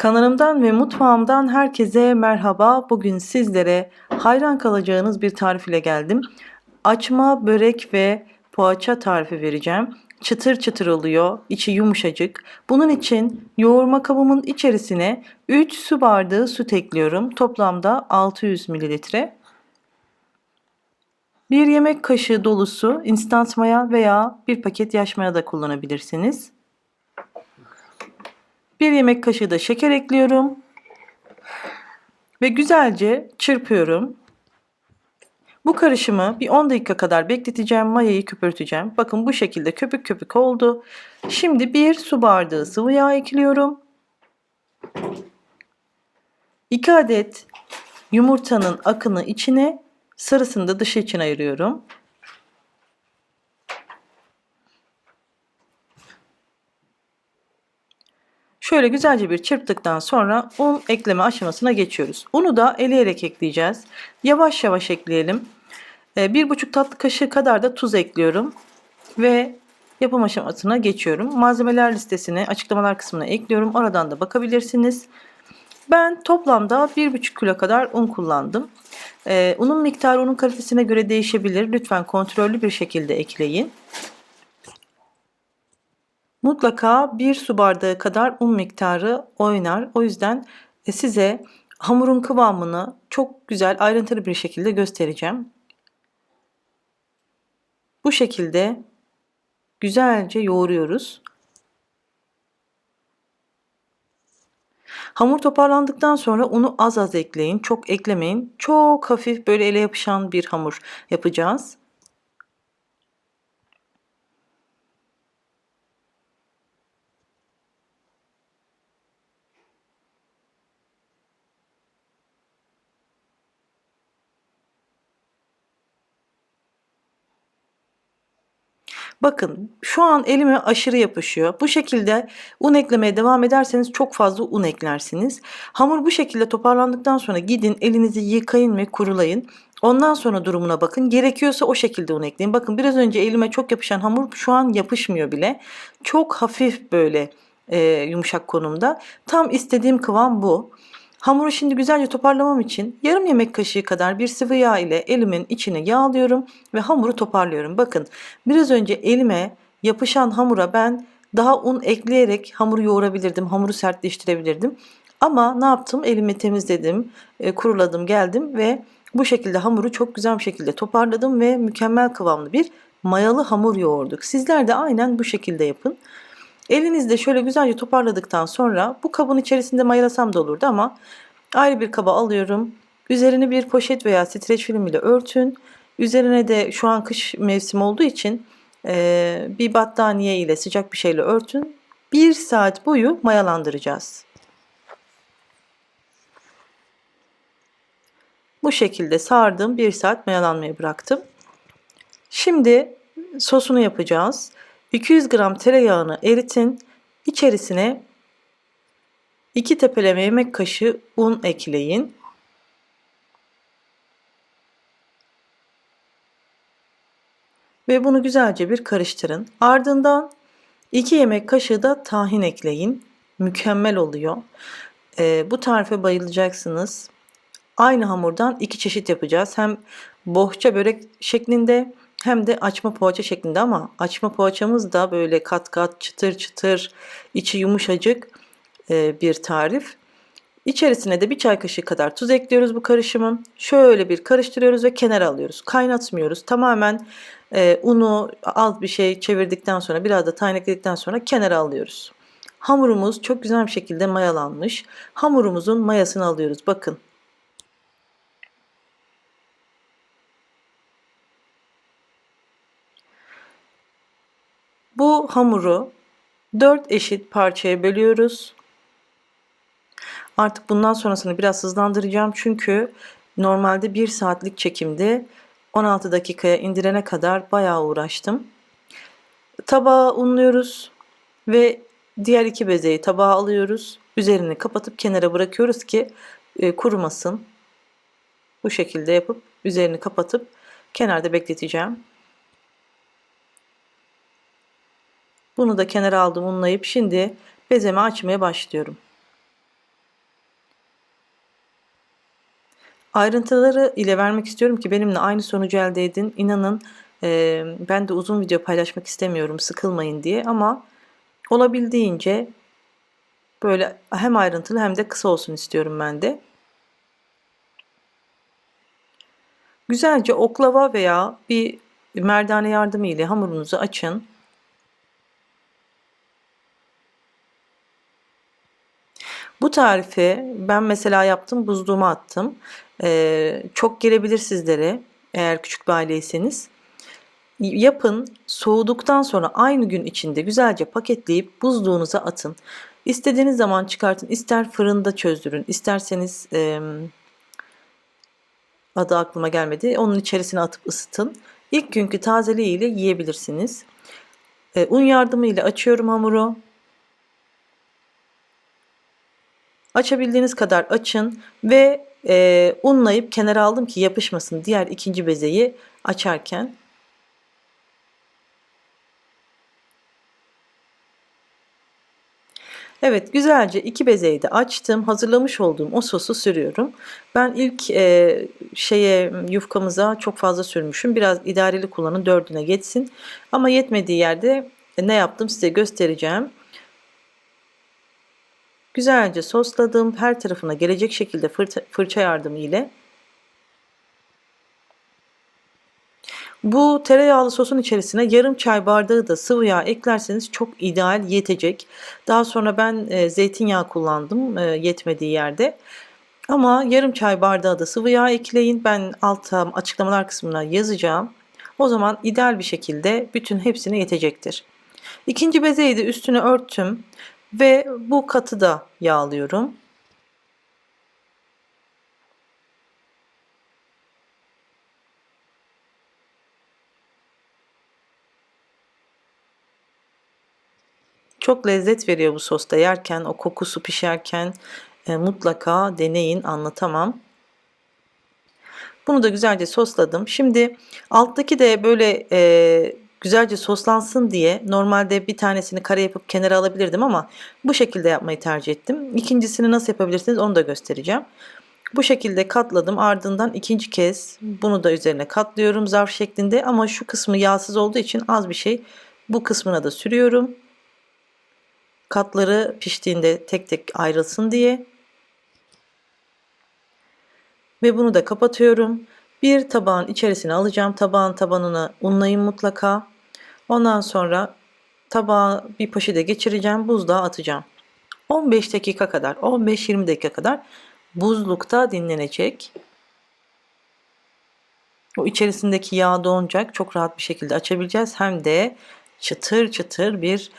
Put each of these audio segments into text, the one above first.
Kanalımdan ve mutfağımdan herkese merhaba. Bugün sizlere hayran kalacağınız bir tarif ile geldim. Açma, börek ve poğaça tarifi vereceğim. Çıtır çıtır oluyor, içi yumuşacık. Bunun için yoğurma kabımın içerisine 3 su bardağı süt ekliyorum. Toplamda 600 mililitre. 1 yemek kaşığı dolusu instant maya veya bir paket yaş maya da kullanabilirsiniz. 1 yemek kaşığı da şeker ekliyorum. Ve güzelce çırpıyorum. Bu karışımı bir 10 dakika kadar bekleteceğim. Mayayı köpürteceğim. Bakın bu şekilde köpük köpük oldu. Şimdi bir su bardağı sıvı yağ ekliyorum. 2 adet yumurtanın akını içine, sarısını da dışı için ayırıyorum. Şöyle güzelce bir çırptıktan sonra un ekleme aşamasına geçiyoruz. Unu da eleyerek ekleyeceğiz. Yavaş yavaş ekleyelim. Ee, bir buçuk tatlı kaşığı kadar da tuz ekliyorum. Ve yapım aşamasına geçiyorum. Malzemeler listesini açıklamalar kısmına ekliyorum. Oradan da bakabilirsiniz. Ben toplamda 1,5 kilo kadar un kullandım. Ee, unun miktarı unun kalitesine göre değişebilir. Lütfen kontrollü bir şekilde ekleyin. Mutlaka bir su bardağı kadar un miktarı oynar. O yüzden e, size hamurun kıvamını çok güzel ayrıntılı bir şekilde göstereceğim. Bu şekilde güzelce yoğuruyoruz. Hamur toparlandıktan sonra unu az az ekleyin. Çok eklemeyin. Çok hafif böyle ele yapışan bir hamur yapacağız. Bakın şu an elime aşırı yapışıyor. Bu şekilde un eklemeye devam ederseniz çok fazla un eklersiniz. Hamur bu şekilde toparlandıktan sonra gidin elinizi yıkayın ve kurulayın. Ondan sonra durumuna bakın. Gerekiyorsa o şekilde un ekleyin. Bakın biraz önce elime çok yapışan hamur şu an yapışmıyor bile. Çok hafif böyle e, yumuşak konumda. Tam istediğim kıvam bu. Hamuru şimdi güzelce toparlamam için yarım yemek kaşığı kadar bir sıvı yağ ile elimin içine yağlıyorum ve hamuru toparlıyorum. Bakın biraz önce elime yapışan hamura ben daha un ekleyerek hamuru yoğurabilirdim, hamuru sertleştirebilirdim. Ama ne yaptım? Elimi temizledim, e, kuruladım, geldim ve bu şekilde hamuru çok güzel bir şekilde toparladım ve mükemmel kıvamlı bir mayalı hamur yoğurduk. Sizler de aynen bu şekilde yapın. Elinizde şöyle güzelce toparladıktan sonra bu kabın içerisinde mayalasam da olurdu ama ayrı bir kaba alıyorum. Üzerini bir poşet veya streç film ile örtün. Üzerine de şu an kış mevsim olduğu için e, bir battaniye ile sıcak bir şeyle örtün. Bir saat boyu mayalandıracağız. Bu şekilde sardım. Bir saat mayalanmaya bıraktım. Şimdi sosunu yapacağız. 200 gram tereyağını eritin. İçerisine 2 tepeleme yemek kaşığı un ekleyin. Ve bunu güzelce bir karıştırın. Ardından 2 yemek kaşığı da tahin ekleyin. Mükemmel oluyor. Ee, bu tarife bayılacaksınız. Aynı hamurdan iki çeşit yapacağız. Hem bohça börek şeklinde hem de açma poğaça şeklinde ama açma poğaçamız da böyle kat kat çıtır çıtır içi yumuşacık e, bir tarif. İçerisine de bir çay kaşığı kadar tuz ekliyoruz bu karışımın. Şöyle bir karıştırıyoruz ve kenara alıyoruz. Kaynatmıyoruz. Tamamen e, unu alt bir şey çevirdikten sonra biraz da tahin ekledikten sonra kenara alıyoruz. Hamurumuz çok güzel bir şekilde mayalanmış. Hamurumuzun mayasını alıyoruz. Bakın Bu hamuru 4 eşit parçaya bölüyoruz. Artık bundan sonrasını biraz hızlandıracağım çünkü normalde 1 saatlik çekimde 16 dakikaya indirene kadar bayağı uğraştım. Tabağı unluyoruz ve diğer iki bezeyi tabağa alıyoruz. Üzerini kapatıp kenara bırakıyoruz ki e, kurumasın. Bu şekilde yapıp üzerini kapatıp kenarda bekleteceğim. Bunu da kenara aldım unlayıp şimdi bezemi açmaya başlıyorum. Ayrıntıları ile vermek istiyorum ki benimle aynı sonucu elde edin. İnanın e, ben de uzun video paylaşmak istemiyorum sıkılmayın diye ama olabildiğince böyle hem ayrıntılı hem de kısa olsun istiyorum ben de. Güzelce oklava veya bir merdane yardımı ile hamurunuzu açın. Tarifi ben mesela yaptım buzluğuma attım. Ee, çok gelebilir sizlere eğer küçük bir aileyseniz. Yapın soğuduktan sonra aynı gün içinde güzelce paketleyip buzluğunuza atın. İstediğiniz zaman çıkartın. İster fırında çözdürün, isterseniz e, adı aklıma gelmedi. Onun içerisine atıp ısıtın. İlk günkü tazeliğiyle yiyebilirsiniz. E, un yardımıyla açıyorum hamuru. Açabildiğiniz kadar açın ve e, unlayıp kenara aldım ki yapışmasın diğer ikinci bezeyi açarken. Evet güzelce iki bezeyi de açtım. Hazırlamış olduğum o sosu sürüyorum. Ben ilk e, şeye yufkamıza çok fazla sürmüşüm. Biraz idareli kullanın dördüne geçsin. Ama yetmediği yerde ne yaptım size göstereceğim. Güzelce sosladım. Her tarafına gelecek şekilde fırça, fırça yardımı ile Bu tereyağlı sosun içerisine yarım çay bardağı da sıvı yağ eklerseniz çok ideal yetecek. Daha sonra ben e, zeytinyağı kullandım e, yetmediği yerde. Ama yarım çay bardağı da sıvı yağ ekleyin. Ben alta açıklamalar kısmına yazacağım. O zaman ideal bir şekilde bütün hepsine yetecektir. İkinci bezeyi de üstüne örttüm ve bu katı da yağlıyorum. Çok lezzet veriyor bu sosta yerken, o kokusu pişerken e, mutlaka deneyin anlatamam. Bunu da güzelce sosladım. Şimdi alttaki de böyle e, güzelce soslansın diye normalde bir tanesini kare yapıp kenara alabilirdim ama bu şekilde yapmayı tercih ettim. İkincisini nasıl yapabilirsiniz onu da göstereceğim. Bu şekilde katladım. Ardından ikinci kez bunu da üzerine katlıyorum zarf şeklinde ama şu kısmı yağsız olduğu için az bir şey bu kısmına da sürüyorum katları piştiğinde tek tek ayrılsın diye. Ve bunu da kapatıyorum. Bir tabağın içerisine alacağım. Tabağın tabanını unlayın mutlaka. Ondan sonra tabağa bir poşete geçireceğim. Buzluğa atacağım. 15 dakika kadar, 15-20 dakika kadar buzlukta dinlenecek. O içerisindeki yağ donacak. Çok rahat bir şekilde açabileceğiz. Hem de çıtır çıtır bir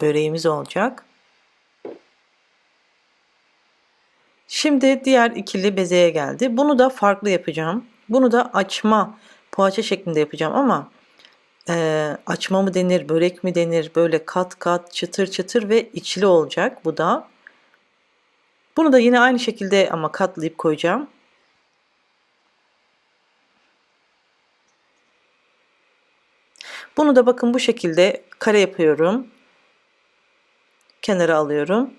böreğimiz olacak. Şimdi diğer ikili bezeye geldi. Bunu da farklı yapacağım. Bunu da açma poğaça şeklinde yapacağım ama e, açma mı denir, börek mi denir, böyle kat kat çıtır çıtır ve içli olacak bu da. Bunu da yine aynı şekilde ama katlayıp koyacağım. Bunu da bakın bu şekilde kare yapıyorum kenara alıyorum.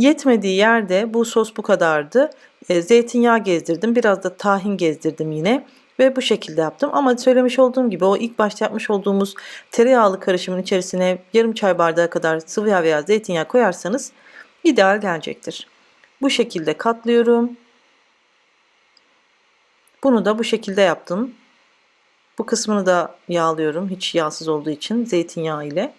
Yetmediği yerde bu sos bu kadardı. E, zeytinyağı gezdirdim. Biraz da tahin gezdirdim yine. Ve bu şekilde yaptım. Ama söylemiş olduğum gibi o ilk başta yapmış olduğumuz tereyağlı karışımın içerisine yarım çay bardağı kadar sıvı yağ veya zeytinyağı koyarsanız ideal gelecektir. Bu şekilde katlıyorum. Bunu da bu şekilde yaptım. Bu kısmını da yağlıyorum. Hiç yağsız olduğu için zeytinyağı ile.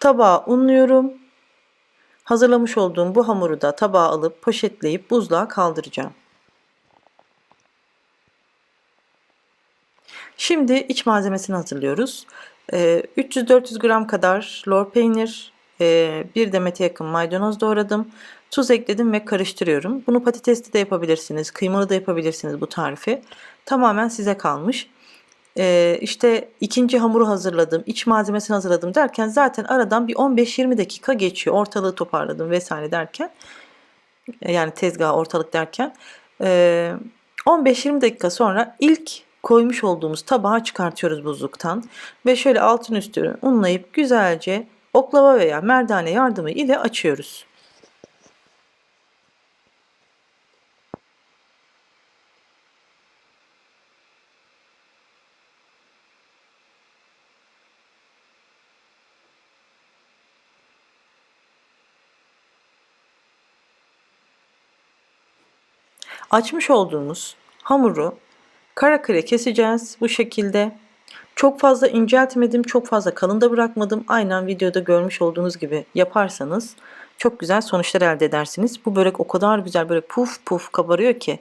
Tabağa unluyorum. Hazırlamış olduğum bu hamuru da tabağa alıp poşetleyip buzluğa kaldıracağım. Şimdi iç malzemesini hazırlıyoruz. 300-400 ee, gram kadar lor peynir, e, bir demete yakın maydanoz doğradım. Tuz ekledim ve karıştırıyorum. Bunu patatesli de yapabilirsiniz, kıymalı da yapabilirsiniz bu tarifi. Tamamen size kalmış. E, işte ikinci hamuru hazırladım, iç malzemesini hazırladım derken zaten aradan bir 15-20 dakika geçiyor. Ortalığı toparladım vesaire derken e, yani tezgah ortalık derken e, 15-20 dakika sonra ilk koymuş olduğumuz tabağı çıkartıyoruz buzluktan ve şöyle altın üstü unlayıp güzelce oklava veya merdane yardımı ile açıyoruz. Açmış olduğumuz hamuru kara kare keseceğiz bu şekilde. Çok fazla inceltmedim, çok fazla kalın da bırakmadım. Aynen videoda görmüş olduğunuz gibi yaparsanız çok güzel sonuçlar elde edersiniz. Bu börek o kadar güzel böyle puf puf kabarıyor ki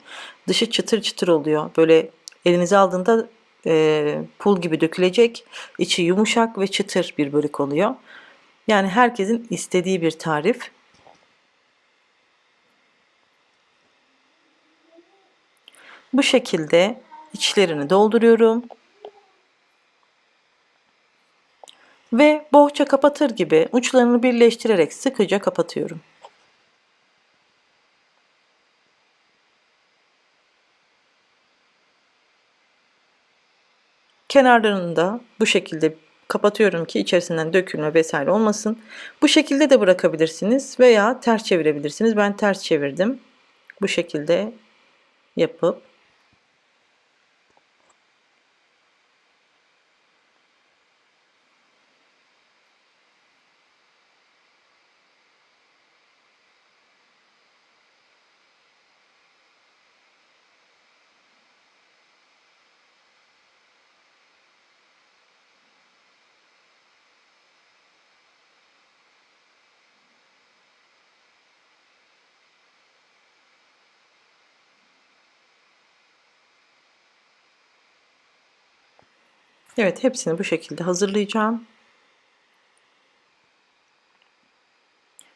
dışı çıtır çıtır oluyor. Böyle elinize aldığında e, pul gibi dökülecek. içi yumuşak ve çıtır bir börek oluyor. Yani herkesin istediği bir tarif. Bu şekilde içlerini dolduruyorum. Ve bohça kapatır gibi uçlarını birleştirerek sıkıca kapatıyorum. Kenarlarını da bu şekilde kapatıyorum ki içerisinden dökülme vesaire olmasın. Bu şekilde de bırakabilirsiniz veya ters çevirebilirsiniz. Ben ters çevirdim. Bu şekilde yapıp Evet hepsini bu şekilde hazırlayacağım.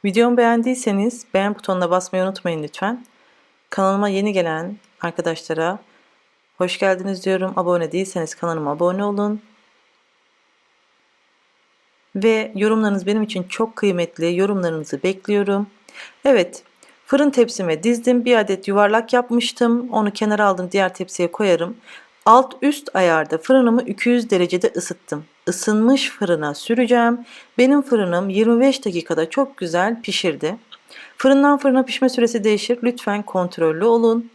Videomu beğendiyseniz beğen butonuna basmayı unutmayın lütfen. Kanalıma yeni gelen arkadaşlara hoş geldiniz diyorum. Abone değilseniz kanalıma abone olun. Ve yorumlarınız benim için çok kıymetli. Yorumlarınızı bekliyorum. Evet fırın tepsime dizdim. Bir adet yuvarlak yapmıştım. Onu kenara aldım diğer tepsiye koyarım. Alt üst ayarda fırınımı 200 derecede ısıttım. Isınmış fırına süreceğim. Benim fırınım 25 dakikada çok güzel pişirdi. Fırından fırına pişme süresi değişir. Lütfen kontrollü olun.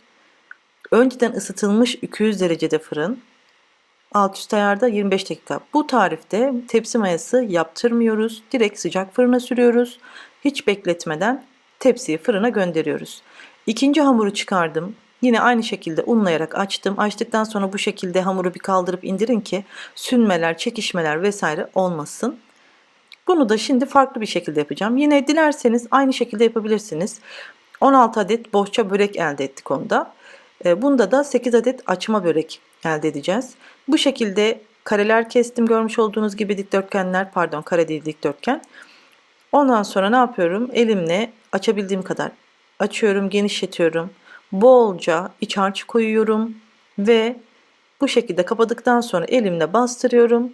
Önceden ısıtılmış 200 derecede fırın. Alt üst ayarda 25 dakika. Bu tarifte tepsi mayası yaptırmıyoruz. Direkt sıcak fırına sürüyoruz. Hiç bekletmeden tepsiyi fırına gönderiyoruz. İkinci hamuru çıkardım. Yine aynı şekilde unlayarak açtım. Açtıktan sonra bu şekilde hamuru bir kaldırıp indirin ki sünmeler, çekişmeler vesaire olmasın. Bunu da şimdi farklı bir şekilde yapacağım. Yine dilerseniz aynı şekilde yapabilirsiniz. 16 adet bohça börek elde ettik onda. E, bunda da 8 adet açma börek elde edeceğiz. Bu şekilde kareler kestim görmüş olduğunuz gibi dikdörtgenler pardon kare değil dikdörtgen. Ondan sonra ne yapıyorum? Elimle açabildiğim kadar açıyorum, genişletiyorum bolca iç harç koyuyorum ve bu şekilde kapadıktan sonra elimle bastırıyorum.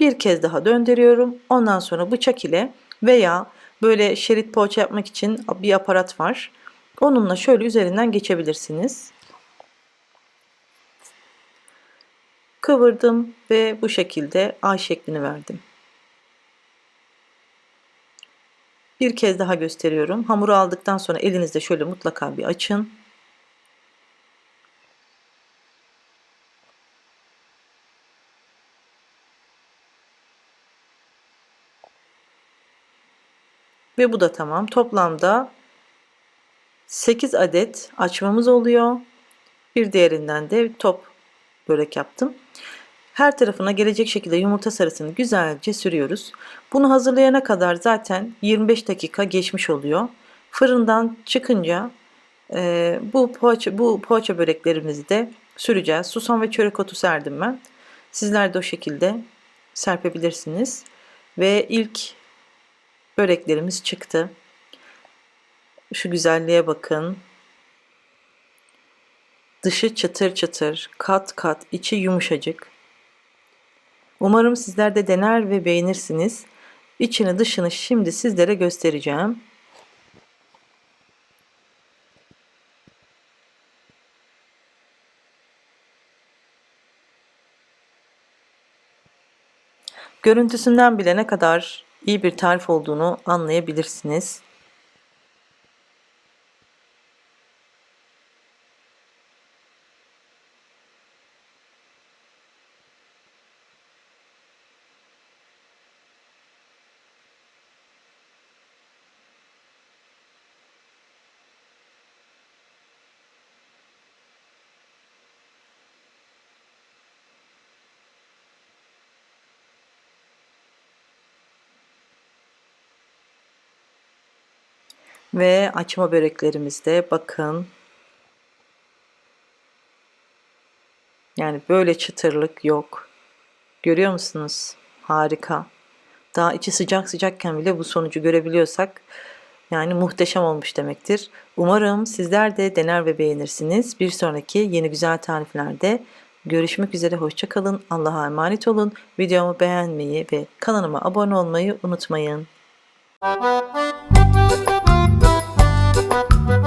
Bir kez daha döndürüyorum. Ondan sonra bıçak ile veya böyle şerit poğaça yapmak için bir aparat var. Onunla şöyle üzerinden geçebilirsiniz. Kıvırdım ve bu şekilde ay şeklini verdim. Bir kez daha gösteriyorum. Hamuru aldıktan sonra elinizde şöyle mutlaka bir açın. Ve bu da tamam. Toplamda 8 adet açmamız oluyor. Bir diğerinden de top börek yaptım. Her tarafına gelecek şekilde yumurta sarısını güzelce sürüyoruz. Bunu hazırlayana kadar zaten 25 dakika geçmiş oluyor. Fırından çıkınca e, bu poğaça, bu poğaça böreklerimizi de süreceğiz. Susam ve çörek otu serdim ben. Sizler de o şekilde serpebilirsiniz. Ve ilk böreklerimiz çıktı. Şu güzelliğe bakın. Dışı çıtır çıtır, kat kat, içi yumuşacık. Umarım sizler de dener ve beğenirsiniz. İçini dışını şimdi sizlere göstereceğim. Görüntüsünden bile ne kadar iyi bir tarif olduğunu anlayabilirsiniz. Ve açma böreklerimizde bakın. Yani böyle çıtırlık yok. Görüyor musunuz? Harika. Daha içi sıcak sıcakken bile bu sonucu görebiliyorsak yani muhteşem olmuş demektir. Umarım sizler de dener ve beğenirsiniz. Bir sonraki yeni güzel tariflerde görüşmek üzere. Hoşçakalın. Allah'a emanet olun. Videomu beğenmeyi ve kanalıma abone olmayı unutmayın. you